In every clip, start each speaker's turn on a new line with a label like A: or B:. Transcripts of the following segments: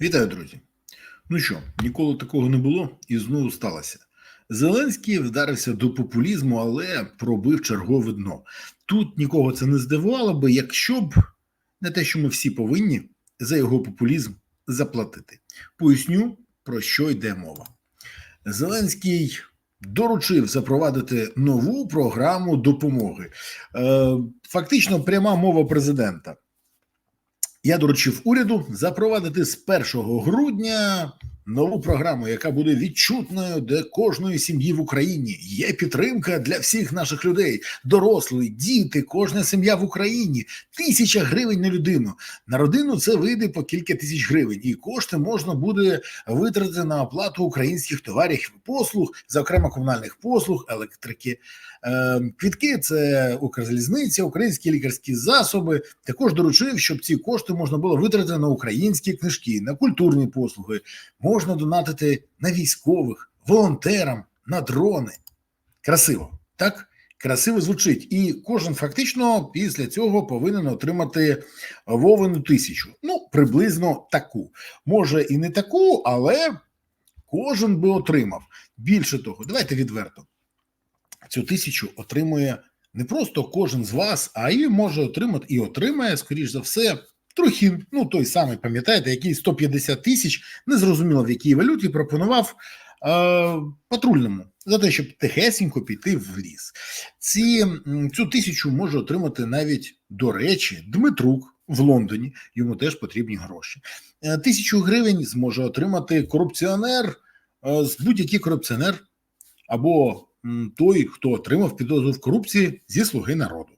A: Вітаю, друзі. Ну що, ніколи такого не було і знову сталося. Зеленський вдарився до популізму, але пробив чергове дно. Тут нікого це не здивувало би, якщо б не те, що ми всі повинні за його популізм заплатити. Поясню, про що йде мова. Зеленський доручив запровадити нову програму допомоги. Е, Фактично, пряма мова президента. Я доручив уряду запровадити з 1 грудня нову програму, яка буде відчутною для кожної сім'ї в Україні. Є підтримка для всіх наших людей, дорослі, діти, кожна сім'я в Україні. Тисяча гривень на людину. На родину це вийде по кілька тисяч гривень, і кошти можна буде витратити на оплату українських товарів і послуг, зокрема комунальних послуг, електрики. Е, Квітки це Укрзалізниця, українські лікарські засоби. Також доручив, щоб ці кошти можна було витратити на українські книжки, на культурні послуги. Можна донатити на військових, волонтерам, на дрони. Красиво, так? Красиво звучить, і кожен фактично після цього повинен отримати вовину тисячу. Ну, приблизно таку. Може і не таку, але кожен би отримав. Більше того, давайте відверто цю тисячу отримує не просто кожен з вас, а і може отримати і отримає, скоріш за все, Трохін, ну той самий, пам'ятаєте, який 150 тисяч, незрозуміло в якій валюті пропонував е, патрульному за те, щоб тихесенько піти в ліс. Ці, Цю тисячу може отримати навіть, до речі, Дмитрук в Лондоні, йому теж потрібні гроші. Е, тисячу гривень зможе отримати корупціонер, е, будь-який корупціонер або той, хто отримав підозру в корупції зі слуги народу.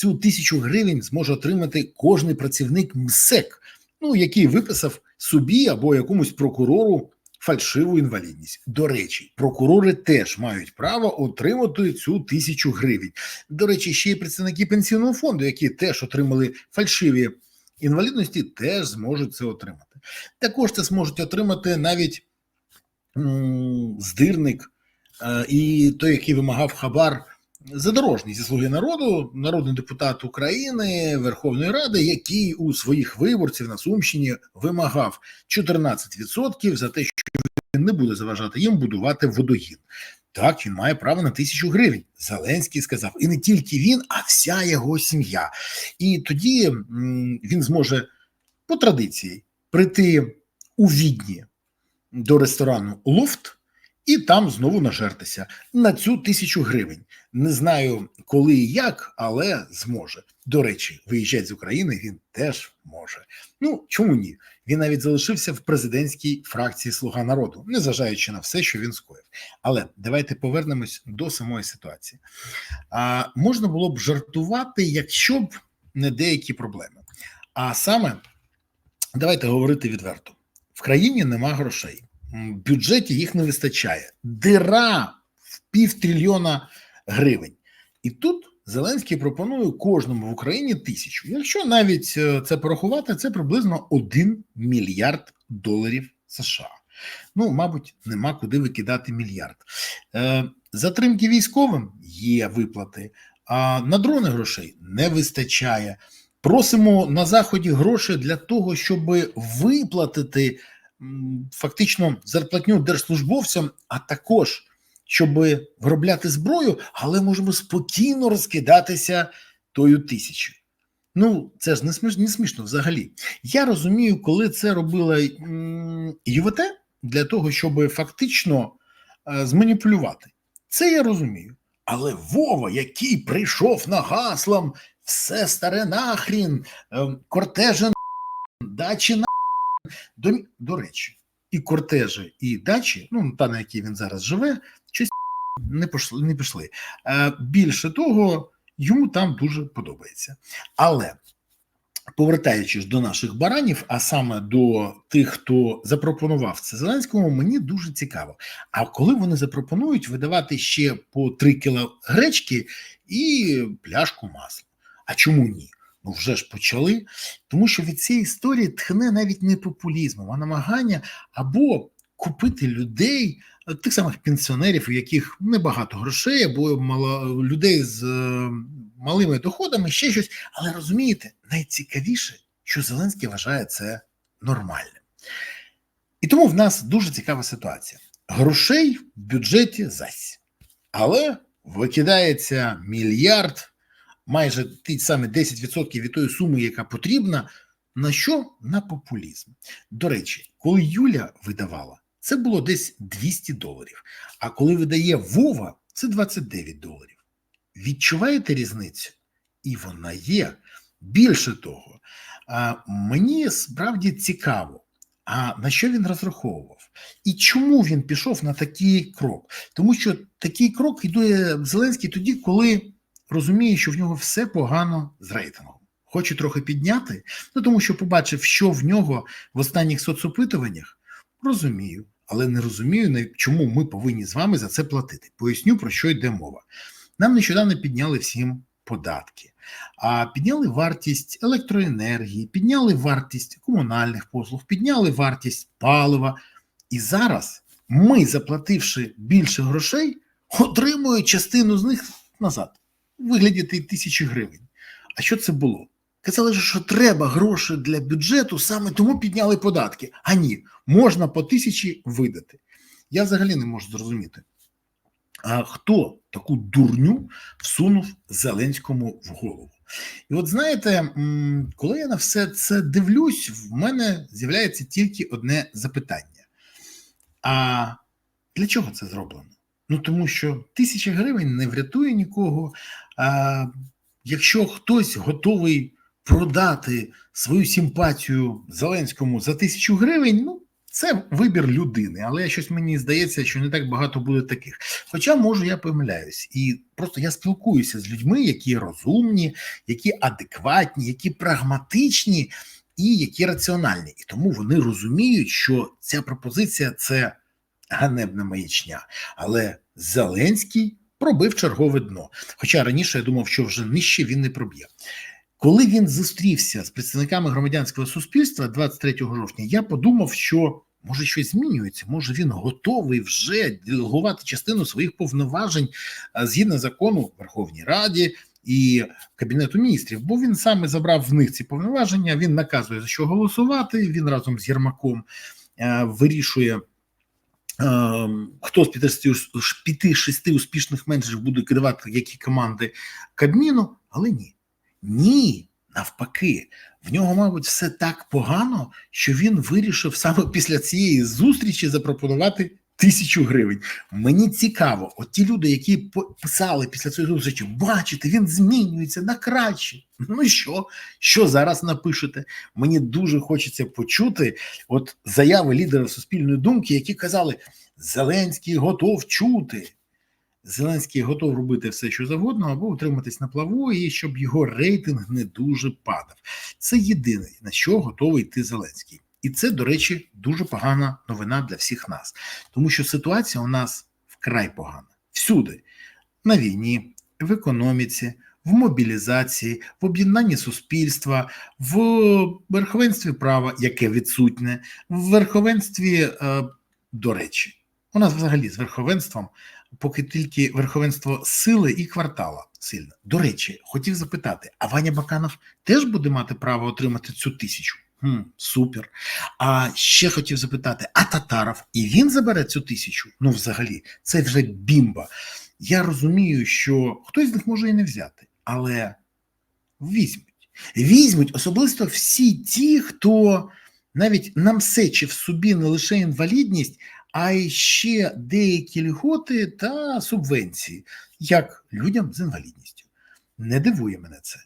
A: Цю тисячу гривень зможе отримати кожний працівник МСЕК, ну який виписав собі або якомусь прокурору фальшиву інвалідність. До речі, прокурори теж мають право отримати цю тисячу гривень. До речі, ще й представники пенсійного фонду, які теж отримали фальшиві інвалідності, теж зможуть це отримати. Також це зможуть отримати навіть м- здирник е- і той, який вимагав хабар. Задорожній зі слуги народу, народний депутат України Верховної Ради, який у своїх виборців на Сумщині вимагав 14% за те, що він не буде заважати їм будувати водогін. Так, він має право на тисячу гривень. Зеленський сказав, і не тільки він, а вся його сім'я. І тоді він зможе по традиції прийти у відні до ресторану Лофт і там знову нажертися на цю тисячу гривень. Не знаю, коли і як, але зможе. До речі, виїжджати з України він теж може. Ну чому ні? Він навіть залишився в президентській фракції Слуга народу, незважаючи на все, що він скоїв. Але давайте повернемось до самої ситуації. А можна було б жартувати, якщо б не деякі проблеми. А саме давайте говорити відверто: в країні нема грошей бюджеті їх не вистачає. Дира в півтрильйона гривень. І тут Зеленський пропонує кожному в Україні тисячу. Якщо навіть це порахувати, це приблизно 1 мільярд доларів США. Ну, мабуть, нема куди викидати мільярд. Е, Затримки військовим є виплати, а на дрони грошей не вистачає. Просимо на заході гроші для того, щоб виплатити фактично зарплатню держслужбовцям, а також щоб виробляти зброю, але можемо спокійно розкидатися тою тисячою. Ну, це ж не смішно, не смішно взагалі. Я розумію, коли це робила ЮВТ для того, щоб фактично е, зманіпулювати. Це я розумію. Але Вова, який прийшов на гаслам, все старе нахрін, е, кортежі дачі на до, до речі, і кортежі, і дачі, ну та на якій він зараз живе, щось не пішли. Не пішли. Більше того, йому там дуже подобається. Але повертаючись до наших баранів, а саме до тих, хто запропонував це Зеленському, мені дуже цікаво. А коли вони запропонують видавати ще по 3 кіло гречки і пляшку масла? А чому ні? Ну вже ж почали, тому що від цієї історії тхне навіть не популізмом, а намагання або купити людей, е, тих самих пенсіонерів, у яких небагато грошей, або мало людей з е, малими доходами, ще щось. Але розумієте, найцікавіше, що Зеленський вважає це нормальним. І тому в нас дуже цікава ситуація. Грошей в бюджеті зась, але викидається мільярд, майже ті самі 10% від тої суми, яка потрібна. На що? На популізм. До речі, коли Юля видавала, це було десь 200 доларів. А коли видає Вова, це 29 доларів. Відчуваєте різницю? І вона є. Більше того, мені справді цікаво, а на що він розраховував? І чому він пішов на такий крок? Тому що такий крок йде Зеленський тоді, коли розуміє, що в нього все погано з рейтингом. Хоче трохи підняти, ну тому що побачив, що в нього в останніх соцопитуваннях. Розумію, але не розумію, чому ми повинні з вами за це платити. Поясню, про що йде мова. Нам нещодавно підняли всім податки, а підняли вартість електроенергії, підняли вартість комунальних послуг, підняли вартість палива. І зараз ми, заплативши більше грошей, отримуємо частину з них назад вигляді тисячі гривень. А що це було? Казали, що треба гроші для бюджету, саме тому підняли податки. А ні, можна по тисячі видати. Я взагалі не можу зрозуміти. А хто таку дурню всунув Зеленському в голову? І от знаєте, коли я на все це дивлюсь, в мене з'являється тільки одне запитання: а для чого це зроблено? Ну тому що тисяча гривень не врятує нікого. А якщо хтось готовий продати свою симпатію Зеленському за тисячу гривень, ну це вибір людини, але щось мені здається, що не так багато буде таких. Хоча можу я помиляюсь, і просто я спілкуюся з людьми, які розумні, які адекватні, які прагматичні і які раціональні. І тому вони розуміють, що ця пропозиція це ганебна маячня. Але Зеленський пробив чергове дно. Хоча раніше я думав, що вже нижче він не проб'є. Коли він зустрівся з представниками громадянського суспільства 23 жовтня, я подумав, що може щось змінюється, може він готовий вже делегувати частину своїх повноважень згідно закону Верховній Раді і Кабінету міністрів, бо він саме забрав в них ці повноваження. Він наказує за що голосувати. Він разом з Єрмаком вирішує. Хто з 5-6 успішних менеджерів буде керувати які команди Кабміну, але ні. Ні, навпаки, в нього, мабуть, все так погано, що він вирішив саме після цієї зустрічі запропонувати тисячу гривень. Мені цікаво, от ті люди, які писали після цієї зустрічі, бачите, він змінюється на краще. Ну що, що зараз напишете? Мені дуже хочеться почути от заяви лідерів суспільної думки, які казали, Зеленський готов чути. Зеленський готов робити все, що завгодно, або утриматись на плаву, і щоб його рейтинг не дуже падав. Це єдине на що готовий йти Зеленський, і це, до речі, дуже погана новина для всіх нас, тому що ситуація у нас вкрай погана всюди на війні, в економіці. В мобілізації, в об'єднанні суспільства, в верховенстві права, яке відсутнє, в верховенстві, е, до речі, у нас взагалі з верховенством поки тільки верховенство сили і квартала сильне. До речі, хотів запитати: а Ваня Баканов теж буде мати право отримати цю тисячу? Хм, Супер. А ще хотів запитати: а Татаров і він забере цю тисячу? Ну, взагалі, це вже бімба. Я розумію, що хтось з них може і не взяти, але візьмуть. Візьмуть особисто всі ті, хто навіть намсечив собі не лише інвалідність, а ще деякі льготи та субвенції, як людям з інвалідністю. Не дивує мене це.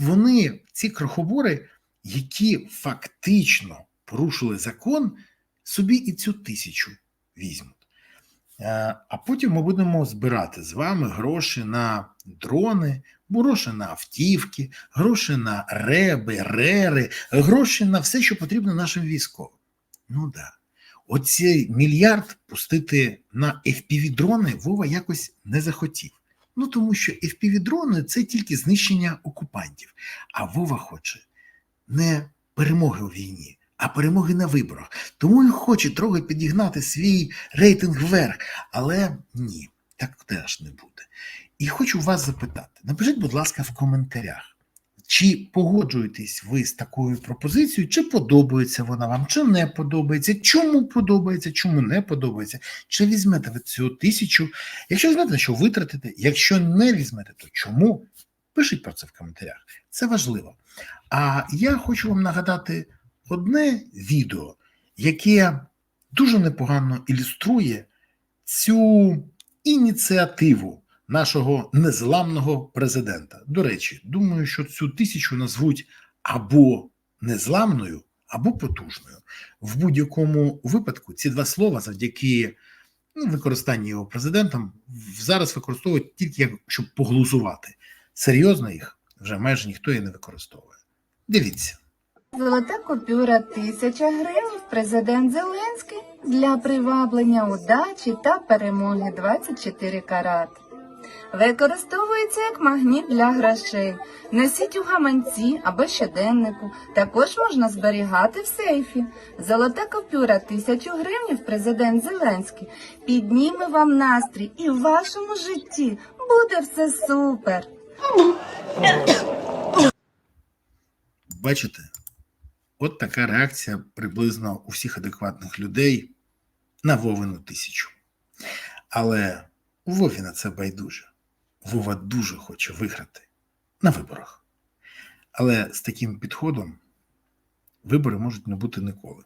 A: Вони, ці крохобори, які фактично порушили закон, собі і цю тисячу візьмуть. Е, а потім ми будемо збирати з вами гроші на дрони, гроші на автівки, гроші на реби, рери, гроші на все, що потрібно нашим військовим. Ну так. Да. Оцей мільярд пустити на FPV-дрони Вова якось не захотів. Ну тому що FPV-дрони – це тільки знищення окупантів. А Вова хоче не перемоги у війні, а перемоги на виборах. Тому і хоче трохи підігнати свій рейтинг вверх. Але ні, так теж не буде. І хочу вас запитати: напишіть, будь ласка, в коментарях. Чи погоджуєтесь ви з такою пропозицією, чи подобається вона вам, чи не подобається, чому подобається, чому не подобається, чи візьмете ви цю тисячу? Якщо візьмете, що витратите, якщо не візьмете, то чому? Пишіть про це в коментарях. Це важливо. А я хочу вам нагадати одне відео, яке дуже непогано ілюструє цю ініціативу нашого незламного президента. До речі, думаю, що цю тисячу назвуть або незламною, або потужною. В будь-якому випадку ці два слова завдяки ну, використанню його президентом зараз використовують тільки як щоб поглузувати. Серйозно їх вже майже ніхто і не використовує. Дивіться.
B: Золота купюра тисяча гривень президент Зеленський для приваблення удачі та перемоги 24 карат. Використовується як магніт для грошей. Носіть у гаманці або щоденнику. Також можна зберігати в сейфі. Золота купюра тисячу гривень президент Зеленський підніме вам настрій і в вашому житті буде все супер.
A: Бачите, от така реакція приблизно у всіх адекватних людей на Вовину тисячу. Але у Вові на це байдуже. Вова дуже хоче виграти на виборах. Але з таким підходом вибори можуть не бути ніколи.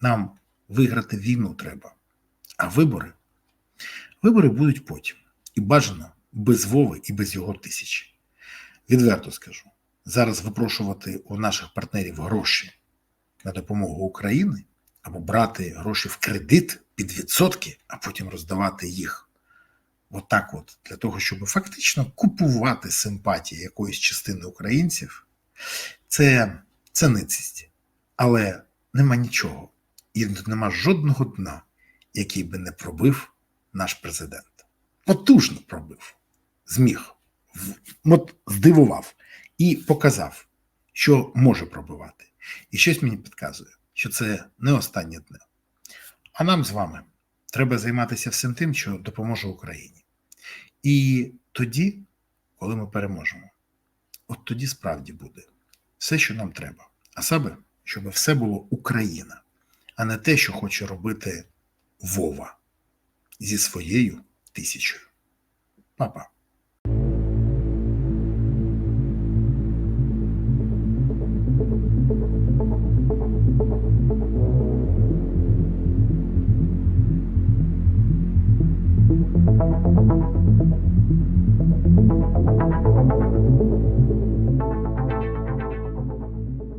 A: Нам виграти війну треба. А вибори? Вибори будуть потім. І бажано без Вови і без його тисячі. Відверто скажу зараз випрошувати у наших партнерів гроші на допомогу Україні або брати гроші в кредит під відсотки, а потім роздавати їх отак, от для того, щоб фактично купувати симпатії якоїсь частини українців, це, це ницість. Але нема нічого, і нема жодного дна, який би не пробив наш президент. Потужно пробив, зміг, от здивував і показав, що може пробивати. І щось мені підказує, що це не останнє дне. А нам з вами треба займатися всім тим, що допоможе Україні. І тоді, коли ми переможемо, от тоді справді буде все, що нам треба. А саме, щоб все було Україна, а не те, що хоче робити Вова зі своєю тисячою. Папа.